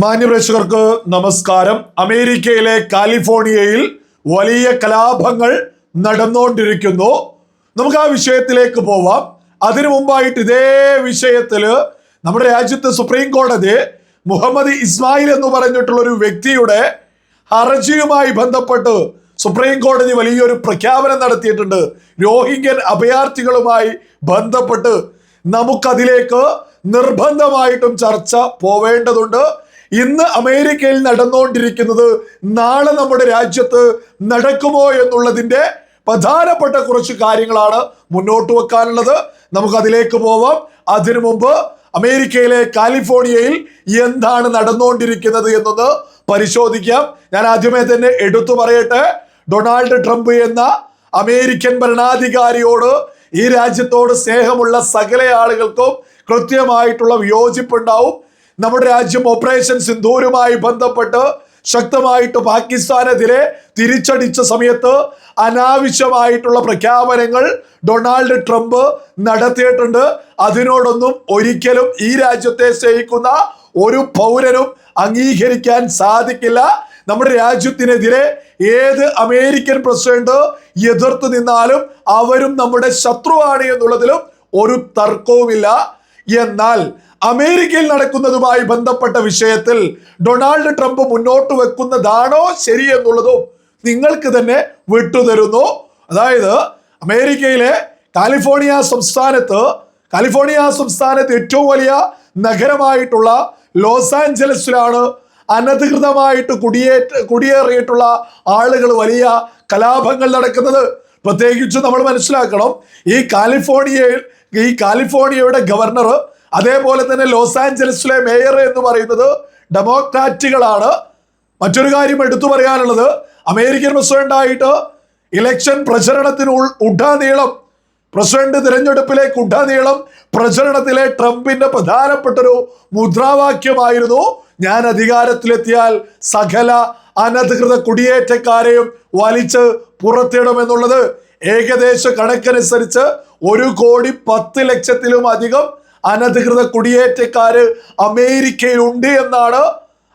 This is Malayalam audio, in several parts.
മാന്യപ്രേക്ഷകർക്ക് നമസ്കാരം. അമേരിക്കയിലെ കാലിഫോർണിയയിൽ വലിയ കലാപങ്ങൾ നടന്നുകൊണ്ടിരിക്കുന്നു നമുക്ക് ആ വിഷയത്തിലേക്ക് പോവാം. അതിനു മുമ്പായിട്ട് ഇതേ വിഷയത്തിൽ നമ്മുടെ രാജ്യത്തെ സുപ്രീം കോടതി മുഹമ്മദ് ഇസ്മായിൽ എന്ന് പറഞ്ഞിട്ടുള്ള ഒരു വ്യക്തിയുടെ ഹർജിയുമായി ബന്ധപ്പെട്ട് സുപ്രീം കോടതി വലിയൊരു പ്രഖ്യാപനം നടത്തിയിട്ടുണ്ട്. രോഹിംഗ്യൻ അഭയാർത്ഥികളുമായി ബന്ധപ്പെട്ട് നമുക്കതിലേക്ക് നിർബന്ധമായിട്ടും ചർച്ച പോവേണ്ടതുണ്ട്. ഇന്ന് അമേരിക്കയിൽ നടന്നുകൊണ്ടിരിക്കുന്നത് നാളെ നമ്മുടെ രാജ്യത്ത് നടക്കുമോ എന്നുള്ളതിന്റെ പ്രധാനപ്പെട്ട കുറച്ച് കാര്യങ്ങളാണ് മുന്നോട്ട് വെക്കാനുള്ളത്. നമുക്കതിലേക്ക് പോവാം. അതിനു മുമ്പ് അമേരിക്കയിലെ കാലിഫോർണിയയിൽ എന്താണ് നടന്നുകൊണ്ടിരിക്കുന്നത് എന്നൊന്ന് പരിശോധിക്കാം. ഞാൻ ആദ്യമേ തന്നെ എടുത്തു പറയട്ടെ. ഡൊണാൾഡ് ട്രംപ് എന്ന അമേരിക്കൻ ഭരണാധികാരിയോട് ഈ രാജ്യത്തോട് സ്നേഹമുള്ള സകല ആളുകൾക്കും കൃത്യമായിട്ടുള്ള വിയോജിപ്പുണ്ടാവും. നമ്മുടെ രാജ്യം ഓപ്പറേഷൻ സിന്ധൂരുമായി ബന്ധപ്പെട്ട് ശക്തമായിട്ട് പാകിസ്ഥാനെതിരെ തിരിച്ചടിച്ച സമയത്ത് അനാവശ്യമായിട്ടുള്ള പ്രഖ്യാപനങ്ങൾ ഡൊണാൾഡ് ട്രംപ് നടത്തിയിട്ടുണ്ട്. അതിനോടൊന്നും ഒരിക്കലും ഈ രാജ്യത്തെ സ്നേഹിക്കുന്ന ഒരു പൗരനും അംഗീകരിക്കാൻ സാധിക്കില്ല. നമ്മുടെ രാജ്യത്തിനെതിരെ ഏത് അമേരിക്കൻ പ്രസിഡന്റ് എതിർത്ത് നിന്നാലും അവരും നമ്മുടെ ശത്രുവാണ് എന്നുള്ളതിലും ഒരു തർക്കവുമില്ല. എന്നാൽ അമേരിക്കയിൽ നടക്കുന്നതുമായി ബന്ധപ്പെട്ട വിഷയത്തിൽ ഡൊണാൾഡ് ട്രംപ് മുന്നോട്ട് വെക്കുന്നതാണോ ശരി എന്നുള്ളതും നിങ്ങൾക്ക് തന്നെ വിട്ടുതരുന്നു. അതായത് അമേരിക്കയിലെ കാലിഫോർണിയ സംസ്ഥാനത്ത് കാലിഫോർണിയ സംസ്ഥാനത്ത് ഏറ്റവും വലിയ നഗരമായിട്ടുള്ള ലോസ് ആഞ്ചലസിലാണ് അനധികൃതമായിട്ട് കുടിയേറ്റ കുടിയേറിയിട്ടുള്ള ആളുകൾ വലിയ കലാപങ്ങൾ നടക്കുന്നത്. പ്രത്യേകിച്ച് നമ്മൾ മനസ്സിലാക്കണം ഈ കാലിഫോർണിയയിൽ ഈ കാലിഫോർണിയയുടെ ഗവർണർ അതേപോലെ തന്നെ ലോസ് ആഞ്ചലസിലെ മേയർ എന്ന് പറയുന്നത് ഡെമോക്രാറ്റുകളാണ്. മറ്റൊരു കാര്യം എടുത്തു പറയാനുള്ളത് അമേരിക്കൻ പ്രസിഡന്റായിട്ട് ഇലക്ഷൻ പ്രചരണത്തിന് ഉടാനീളം പ്രസിഡന്റ് തിരഞ്ഞെടുപ്പിലേക്ക് ഉഡാനീളം പ്രചരണത്തിലെ ട്രംപിന്റെ പ്രധാനപ്പെട്ട ഒരു മുദ്രാവാക്യമായിരുന്നു ഞാൻ അധികാരത്തിലെത്തിയാൽ സകല അനധികൃത കുടിയേറ്റക്കാരെയും വലിച്ച് പുറത്തിടുമെന്നുള്ളത് ഏകദേശ കണക്കനുസരിച്ച് ഒരു കോടി പത്ത് ലക്ഷത്തിലും അധികം അനധികൃത കുടിയേറ്റക്കാര് അമേരിക്കയിൽ ഉണ്ട് എന്നാണ്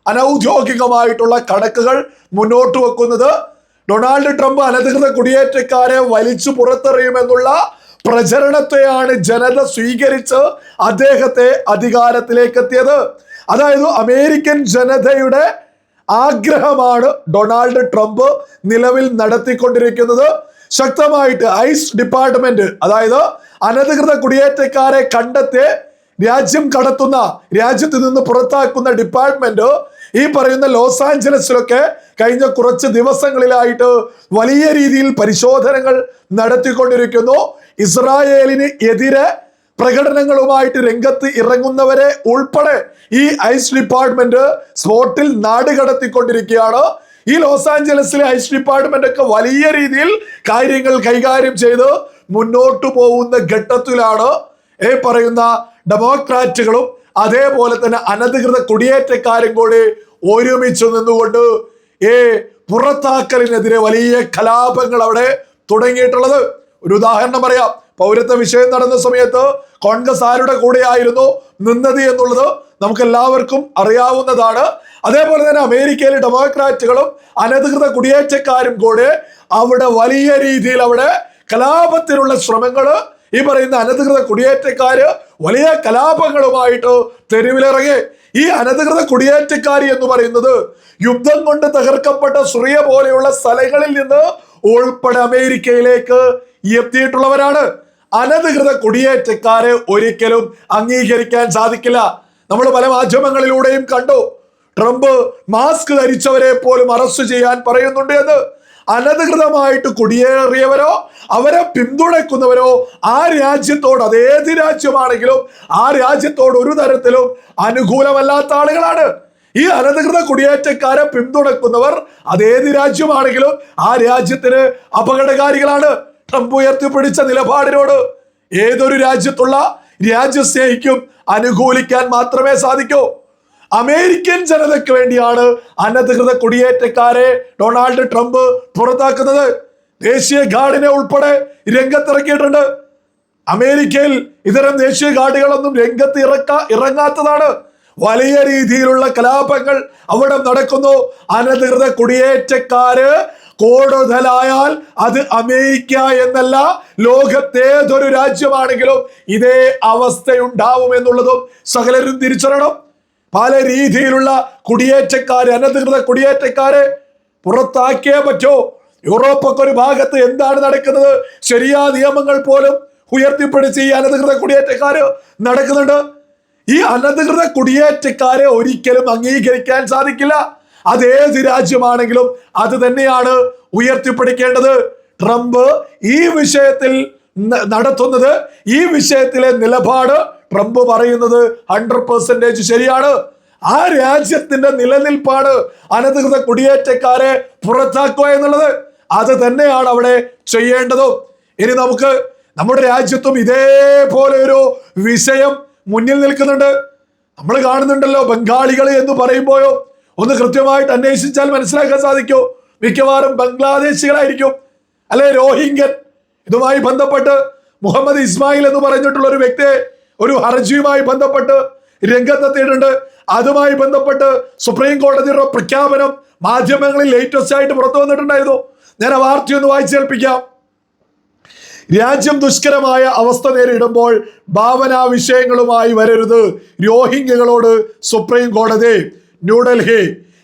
അനൗദ്യോഗികമായിട്ടുള്ള കണക്കുകൾ മുന്നോട്ട് വെക്കുന്നത്. ഡൊണാൾഡ് ട്രംപ് അനധികൃത കുടിയേറ്റക്കാരെ വലിച്ചു പുറത്തെറിയുമെന്നുള്ള പ്രചരണത്തെയാണ് ജനത സ്വീകരിച്ച് അദ്ദേഹത്തെ അധികാരത്തിലേക്ക് എത്തിയത് അതായത് അമേരിക്കൻ ജനതയുടെ ആഗ്രഹമാണ് ഡൊണാൾഡ് ട്രംപ് നിലവിൽ നടത്തിക്കൊണ്ടിരിക്കുന്നത്. ശക്തമായിട്ട് ഐസ് ഡിപ്പാർട്ട്മെന്റ് അതായത് അനധികൃത കുടിയേറ്റക്കാരെ കണ്ടെത്തി രാജ്യം കടത്തുന്ന രാജ്യത്ത് നിന്ന് പുറത്താക്കുന്ന ഡിപ്പാർട്ട്മെന്റ് ഈ പറയുന്ന ലോസ് ആഞ്ചലസിലൊക്കെ കഴിഞ്ഞ കുറച്ച് ദിവസങ്ങളിലായിട്ട് വലിയ രീതിയിൽ പരിശോധനകൾ നടത്തിക്കൊണ്ടിരിക്കുന്നു. ഇസ്രായേലിന് എതിരെ പ്രകടനങ്ങളുമായിട്ട് രംഗത്ത് ഇറങ്ങുന്നവരെ ഉൾപ്പെടെ ഈ ഐസ് ഡിപ്പാർട്ട്മെന്റ് സ്പോട്ടിൽ നാട് കടത്തിക്കൊണ്ടിരിക്കുകയാണ്. ഈ ലോസ് ആഞ്ചലസിലെ ഐസ് ഡിപ്പാർട്ട്മെന്റ് ഒക്കെ വലിയ രീതിയിൽ കാര്യങ്ങൾ കൈകാര്യം ചെയ്ത്. മുന്നോട്ട് പോകുന്ന ഘട്ടത്തിലാണ് ഈ പറയുന്ന ഡെമോക്രാറ്റുകളും അതേപോലെ തന്നെ അനധികൃത കുടിയേറ്റക്കാരും കൂടി ഒരുമിച്ച് നിന്നുകൊണ്ട് ഈ പുറത്താക്കലിനെതിരെ വലിയ കലാപങ്ങൾ അവിടെ തുടങ്ങിയിട്ടുള്ളത്. ഒരു ഉദാഹരണം പറയാം. പൗരത്വ വിഷയം നടന്ന സമയത്ത് കോൺഗ്രസ് ആരുടെ കൂടെയായിരുന്നു നിന്നത് എന്നുള്ളത് നമുക്ക് എല്ലാവർക്കും അറിയാവുന്നതാണ്. അതേപോലെ തന്നെ അമേരിക്കയിലെ ഡെമോക്രാറ്റുകളും അനധികൃത കുടിയേറ്റക്കാരും കൂടെ അവിടെ വലിയ രീതിയിൽ അവിടെ കലാപത്തിനുള്ള ശ്രമങ്ങൾ ഈ പറയുന്ന അനധികൃത കുടിയേറ്റക്കാര് വലിയ കലാപങ്ങളുമായിട്ട് തെരുവിലിറങ്ങി. ഈ അനധികൃത കുടിയേറ്റക്കാരി എന്ന് പറയുന്നത് യുദ്ധം കൊണ്ട് തകർക്കപ്പെട്ട സുറിയ പോലെയുള്ള സ്ഥലങ്ങളിൽ നിന്ന് ഉൾപ്പെടെ അമേരിക്കയിലേക്ക് എത്തിയിട്ടുള്ളവരാണ്. അനധികൃത കുടിയേറ്റക്കാരെ ഒരിക്കലും അംഗീകരിക്കാൻ സാധിക്കില്ല. നമ്മൾ പല മാധ്യമങ്ങളിലൂടെയും കണ്ടു. ട്രംപ് മാസ്ക് ധരിച്ചവരെ പോലും അറസ്റ്റ് ചെയ്യാൻ പറയുന്നുണ്ട് എന്ന്. അനധികൃതമായിട്ട് കുടിയേറിയവരോ അവരെ പിന്തുണയ്ക്കുന്നവരോ ആ രാജ്യത്തോട് അത് ഏത് രാജ്യമാണെങ്കിലും ആ രാജ്യത്തോട് ഒരു തരത്തിലും അനുകൂലമല്ലാത്ത ആളുകളാണ്. ഈ അനധികൃത കുടിയേറ്റക്കാരെ പിന്തുണക്കുന്നവർ അതേത് രാജ്യമാണെങ്കിലും ആ രാജ്യത്തിന് അപകടകാരികളാണ്. ട്രംപ് ഉയർത്തിപ്പിടിച്ച നിലപാടിനോട് ഏതൊരു രാജ്യത്തുള്ള രാജ്യസ്നേഹിക്കും അനുകൂലിക്കാൻ മാത്രമേ സാധിക്കൂ. അമേരിക്കൻ ജനതയ്ക്ക് വേണ്ടിയാണ് അനധികൃത കുടിയേറ്റക്കാരെ ഡൊണാൾഡ് ട്രംപ് പുറത്താക്കുന്നത്. ദേശീയ ഗാർഡിനെ ഉൾപ്പെടെ രംഗത്തിറക്കിയിട്ടുണ്ട്. അമേരിക്കയിൽ ഇത്തരം ദേശീയ ഗാർഡുകളൊന്നും രംഗത്ത് ഇറക്ക ഇറങ്ങാത്തതാണ്. വലിയ രീതിയിലുള്ള കലാപങ്ങൾ അവിടെ നടക്കുന്നു. അനധികൃത കുടിയേറ്റക്കാര് കൂടുതലായാൽ അത് അമേരിക്ക എന്നല്ല ലോകത്തേതൊരു രാജ്യമാണെങ്കിലും ഇതേ അവസ്ഥയുണ്ടാവും എന്നുള്ളതും സകലരും തിരിച്ചറിയണം. പല രീതിയിലുള്ള കുടിയേറ്റക്കാര് അനധികൃത കുടിയേറ്റക്കാരെ പുറത്താക്കിയേ പറ്റോ. യൂറോപ്പൊക്കെ ഒരു ഭാഗത്ത് എന്താണ് നടക്കുന്നത്? ശരിയായ നിയമങ്ങൾ പോലും ഉയർത്തിപ്പിടിച്ച് ഈ അനധികൃത കുടിയേറ്റക്കാര് നടക്കുന്നുണ്ട്. ഈ അനധികൃത കുടിയേറ്റക്കാരെ ഒരിക്കലും അംഗീകരിക്കാൻ സാധിക്കില്ല. അത് ഏത് രാജ്യമാണെങ്കിലും അത് തന്നെയാണ് ഉയർത്തിപ്പിടിക്കേണ്ടത്. ട്രംപ് ഈ വിഷയത്തിൽ നടത്തുന്നത് ഈ വിഷയത്തിലെ നിലപാട് ട്രംപ് പറയുന്നത് ഹൺഡ്രഡ് പെർസെന്റേജ് ശരിയാണ്. ആ രാജ്യത്തിന്റെ നിലനിൽപ്പാണ് അനധികൃത കുടിയേറ്റക്കാരെ പുറത്താക്കുക എന്നുള്ളത്. അത് തന്നെയാണ് അവിടെ ചെയ്യേണ്ടതും. ഇനി നമുക്ക് നമ്മുടെ രാജ്യത്തും ഇതേപോലെ ഒരു വിഷയം മുന്നിൽ നിൽക്കുന്നുണ്ട്. നമ്മൾ കാണുന്നുണ്ടല്ലോ ബംഗാളികൾ എന്ന് പറയുമ്പോഴോ ഒന്ന് കൃത്യമായിട്ട് അന്വേഷിച്ചാൽ മനസ്സിലാക്കാൻ സാധിക്കും. മിക്കവാറും ബംഗ്ലാദേശികളായിരിക്കും. അല്ലെ രോഹിംഗ്യൻ ഇതുമായി ബന്ധപ്പെട്ട് മുഹമ്മദ് ഇസ്മായിൽ എന്ന് പറഞ്ഞിട്ടുള്ള ഒരു വ്യക്തിയെ ഒരു ഹർജിയുമായി ബന്ധപ്പെട്ട് രംഗത്തെത്തിയിട്ടുണ്ട് അതുമായി ബന്ധപ്പെട്ട് സുപ്രീം കോടതിയുടെ പ്രഖ്യാപനം മാധ്യമങ്ങളിൽ ലേറ്റസ്റ്റ് ആയിട്ട് പുറത്തു വന്നിട്ടുണ്ടായിരുന്നു. ഞാൻ ആ വാർത്തയൊന്ന് വായിച്ചു വായിച്ചേൽപ്പിക്കാം രാജ്യം ദുഷ്കരമായ അവസ്ഥ നേരിടുമ്പോൾ ഭാവനാ വിഷയങ്ങളുമായി വരരുത്. രോഹിംഗ്യകളോട് സുപ്രീം കോടതി ന്യൂഡൽഹി.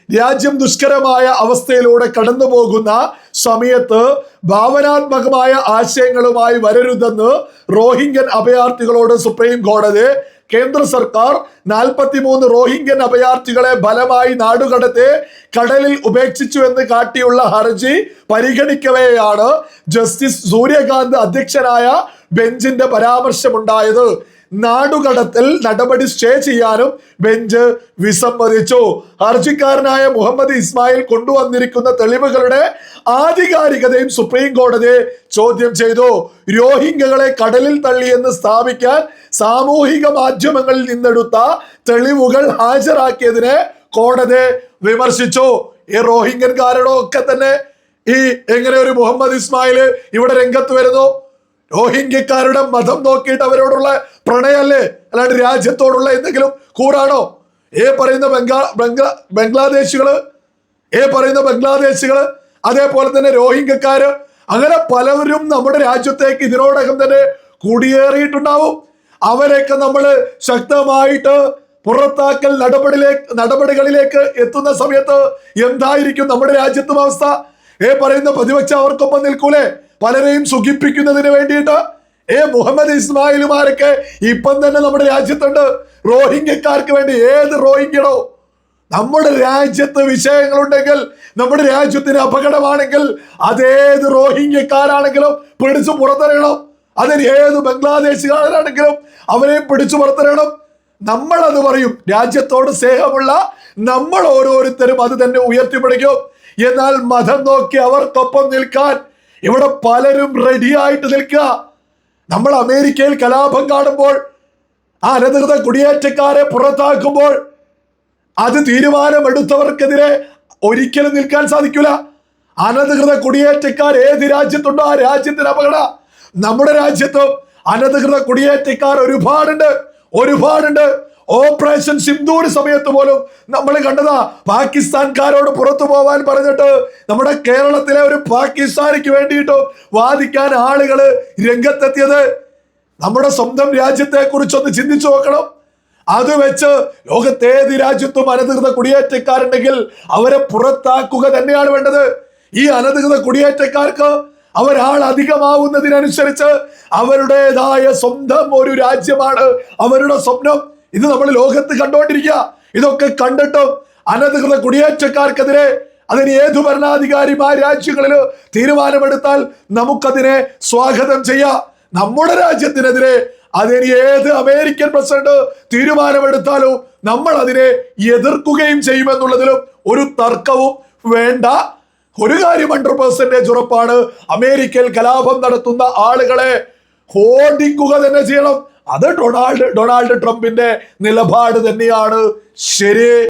രാജ്യം ദുഷ്കരമായ അവസ്ഥയിലൂടെ കടന്നു പോകുന്ന സമയത്ത് ഭാവനാത്മകമായ ആശയങ്ങളുമായി വരരുതെന്ന് റോഹിംഗ്യൻ അഭയാർത്ഥികളോട് സുപ്രീം കോടതി കേന്ദ്ര സർക്കാർ നാൽപ്പത്തിമൂന്ന് റോഹിംഗ്യൻ അഭയാർത്ഥികളെ ബലമായി നാടുകടത്തെ കടലിൽ ഉപേക്ഷിച്ചു എന്ന് കാട്ടിയുള്ള ഹർജി പരിഗണിക്കവെയാണ് ജസ്റ്റിസ് സൂര്യകാന്ത് അധ്യക്ഷനായ ബെഞ്ചിന്റെ പരാമർശമുണ്ടായത്. നാടുകടത്തൽ നടപടി സ്റ്റേ ചെയ്യാനും ബെഞ്ച് വിസമ്മതിച്ചു. ഹർജിക്കാരനായ മുഹമ്മദ് ഇസ്മായിൽ കൊണ്ടുവന്നിരിക്കുന്ന തെളിവുകളുടെ ആധികാരികതയും സുപ്രീം കോടതി ചോദ്യം ചെയ്തു. രോഹിംഗ്യകളെ കടലിൽ തള്ളിയെന്ന് സ്ഥാപിക്കാൻ സാമൂഹിക മാധ്യമങ്ങളിൽ നിന്നെടുത്ത തെളിവുകൾ ഹാജരാക്കിയതിനെ കോടതി വിമർശിച്ചു. ഈ റോഹിംഗ്യൻകാരുടെ ഒക്കെ തന്നെ ഈ എങ്ങനെ ഒരു മുഹമ്മദ് ഇസ്മായിൽ ഇവിടെ രംഗത്ത് വരുന്നു? രോഹിംഗ്യക്കാരുടെ മതം നോക്കിയിട്ട് അവരോടുള്ള പ്രണയല്ലേ? അല്ലാണ്ട് രാജ്യത്തോടുള്ള എന്തെങ്കിലും കൂടാണോ ഏ പറയുന്ന ബംഗാ ബംഗ്ലാ ബംഗ്ലാദേശികൾ ഏ പറയുന്ന ബംഗ്ലാദേശികൾ അതേപോലെ തന്നെ രോഹിംഗ്യക്കാര് അങ്ങനെ പലവരും നമ്മുടെ രാജ്യത്തേക്ക് ഇതിനോടകം തന്നെ കുടിയേറിയിട്ടുണ്ടാവും. അവരെയൊക്കെ നമ്മൾ ശക്തമായിട്ട് പുറത്താക്കൽ നടപടിയിലേക്ക് നടപടികളിലേക്ക് എത്തുന്ന സമയത്ത് എന്തായിരിക്കും നമ്മുടെ രാജ്യത്തും അവസ്ഥ? ഏ പറയുന്ന പ്രതിപക്ഷം അവർക്കൊപ്പം നിൽക്കൂലേ? പലരെയും സുഖിപ്പിക്കുന്നതിന് വേണ്ടിയിട്ട് ഏ മുഹമ്മദ് ഇസ്മായിലുമാരൊക്കെ ഇപ്പം തന്നെ നമ്മുടെ രാജ്യത്തുണ്ട്. റോഹിംഗ്യക്കാർക്ക് വേണ്ടി ഏത് റോഹിംഗ്യടോ നമ്മുടെ രാജ്യത്ത് വിഷയങ്ങളുണ്ടെങ്കിൽ നമ്മുടെ രാജ്യത്തിന് അപകടമാണെങ്കിൽ അതേത് റോഹിംഗ്യക്കാരാണെങ്കിലും പിടിച്ചു പുറത്തിറങ്ങണം. അതിന് ഏത് ബംഗ്ലാദേശുകാരാണെങ്കിലും അവരെ പിടിച്ചു പുറത്തിറങ്ങണം. നമ്മൾ അത് പറയും. രാജ്യത്തോട് സ്നേഹമുള്ള നമ്മൾ ഓരോരുത്തരും അത് തന്നെ ഉയർത്തിപ്പിടിക്കും. എന്നാൽ മതം നോക്കി അവർക്കൊപ്പം നിൽക്കാൻ ഇവിടെ പലരും റെഡിയായിട്ട് നിൽക്കുക. നമ്മൾ അമേരിക്കയിൽ കലാപം കാണുമ്പോൾ ആ അനധികൃത കുടിയേറ്റക്കാരെ പുറത്താക്കുമ്പോൾ അത് തീരുമാനമെടുത്തവർക്കെതിരെ ഒരിക്കലും നിൽക്കാൻ സാധിക്കില്ല അനധികൃത കുടിയേറ്റക്കാർ ഏത് രാജ്യത്തുണ്ടോ ആ രാജ്യത്തിന് അപകട. നമ്മുടെ രാജ്യത്തും അനധികൃത കുടിയേറ്റക്കാർ ഒരുപാടുണ്ട് ഒരുപാടുണ്ട്. ഓപ്പറേഷൻ സിന്ധൂർ സമയത്ത് പോലും നമ്മൾ കണ്ടതാ പാകിസ്ഥാൻകാരോട് പുറത്തു പോവാൻ പറഞ്ഞിട്ട് നമ്മുടെ കേരളത്തിലെ ഒരു പാകിസ്ഥാനിക്ക് വേണ്ടിയിട്ട് വാദിക്കാൻ ആളുകൾ രംഗത്തെത്തിയത് നമ്മുടെ സ്വന്തം രാജ്യത്തെ കുറിച്ചൊന്ന് ചിന്തിച്ചു നോക്കണം. അത് വെച്ച് ലോകത്തേത് രാജ്യത്തും അനധികൃത കുടിയേറ്റക്കാരുണ്ടെങ്കിൽ അവരെ പുറത്താക്കുക തന്നെയാണ് വേണ്ടത്. ഈ അനധികൃത കുടിയേറ്റക്കാർക്ക് അവരാൾ അധികമാവുന്നതിനനുസരിച്ച് അവരുടേതായ സ്വന്തം ഒരു രാജ്യമാണ് അവരുടെ സ്വപ്നം. ഇത് നമ്മൾ ലോകത്ത് കണ്ടുകൊണ്ടിരിക്കുക. ഇതൊക്കെ കണ്ടിട്ടും അനധികൃത കുടിയേറ്റക്കാർക്കെതിരെ അതിന് ഏതു ഭരണാധികാരിമാർ രാജ്യങ്ങളിൽ തീരുമാനമെടുത്താൽ നമുക്കതിനെ സ്വാഗതം ചെയ്യാം. നമ്മുടെ രാജ്യത്തിനെതിരെ അതിന് ഏത് അമേരിക്കൻ പ്രസിഡന്റ് തീരുമാനമെടുത്താലും നമ്മൾ അതിനെ എതിർക്കുകയും ചെയ്യുമെന്നുള്ളതിലും ഒരു തർക്കവും വേണ്ട. ഒരു കാര്യം ഹൺഡ്രഡ് പെർസെന്റേജ് ഉറപ്പാണ്. അമേരിക്കയിൽ കലാപം നടത്തുന്ന ആളുകളെ ഓടിക്കുക തന്നെ ചെയ്യണം. അത് ഡൊണാൾഡ് ഡൊണാൾഡ് ട്രംപിന്റെ നിലപാട് തന്നെയാണ്. ശരി.